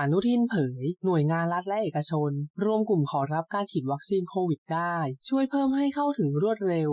อนุทินเผย หน่วยงานรัฐและเอกชน รวมกลุ่มขอรับการฉีดวัคซีนโควิดได้ ช่วยเพิ่มให้เข้าถึงรวดเร็ว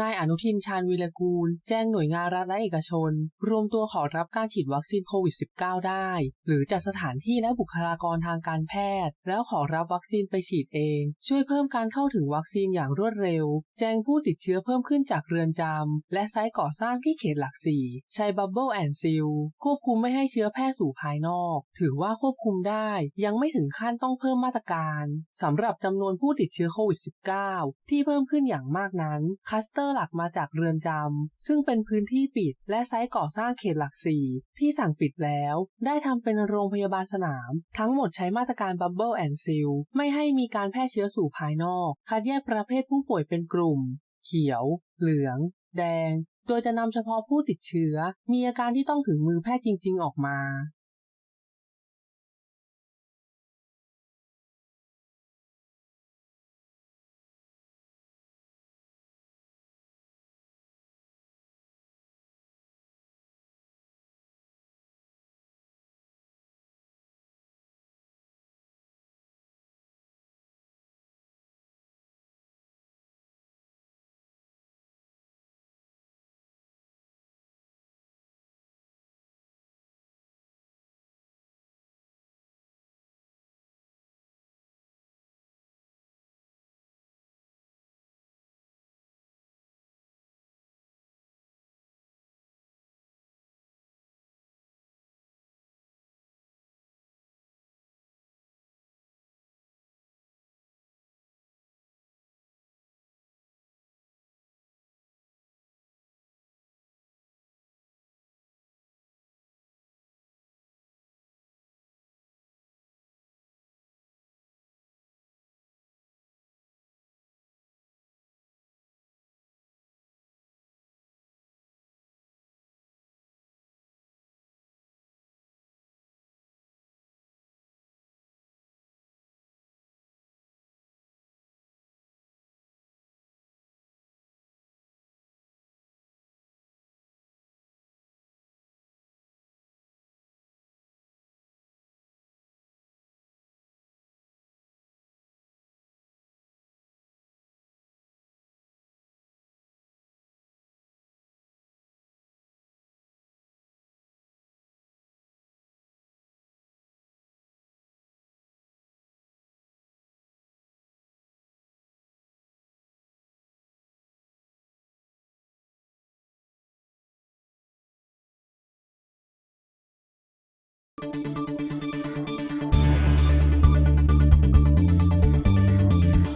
นายอนุทินชาญวีรกูล แจ้งหน่วยงานรัฐและเอกชน รวมตัวขอรับการฉีดวัคซีนโควิด -19 ได้ หรือจัดสถานที่และบุคลากรทางการแพทย์ แล้วขอรับวัคซีนไปฉีดเอง ช่วยเพิ่มการเข้าถึงวัคซีนอย่างรวดเร็ว แจ้งผู้ติดเชื้อเพิ่มขึ้นจากเรือนจำและไซต์ก่อสร้างที่เขตหลักสี่ใช้บับเบิลแอนด์ซิลควบคุมไม่ให้เชื้อแพร่สู่ภายนอก ถือว่าควบคุมได้ ยังไม่ถึงขั้นต้องเพิ่มมาตรการสำหรับจำนวนผู้ติดเชื้อโควิด -19 ที่เพิ่มขึ้นอย่างมากนั้นคัสเตอร์อร์หลักมาจากเรือนจำซึ่งเป็นพื้นที่ปิดและไซต์ก่อสร้างเขตหลักสี่ที่สั่งปิดแล้ว ได้ทำเป็นโรงพยาบาลสนาม ทั้งหมดใช้มาตรการบับเบิลแอนด์ซิลไม่ให้มีการแพร่เชื้อสู่ภายนอก คัดแยกประเภทผู้ป่วยเป็นกลุ่ม เขียว เหลือง แดง โดยจะนำเฉพาะผู้ติดเชื้อ มีอาการที่ต้องถึงมือแพทย์จริง ๆ ออกมา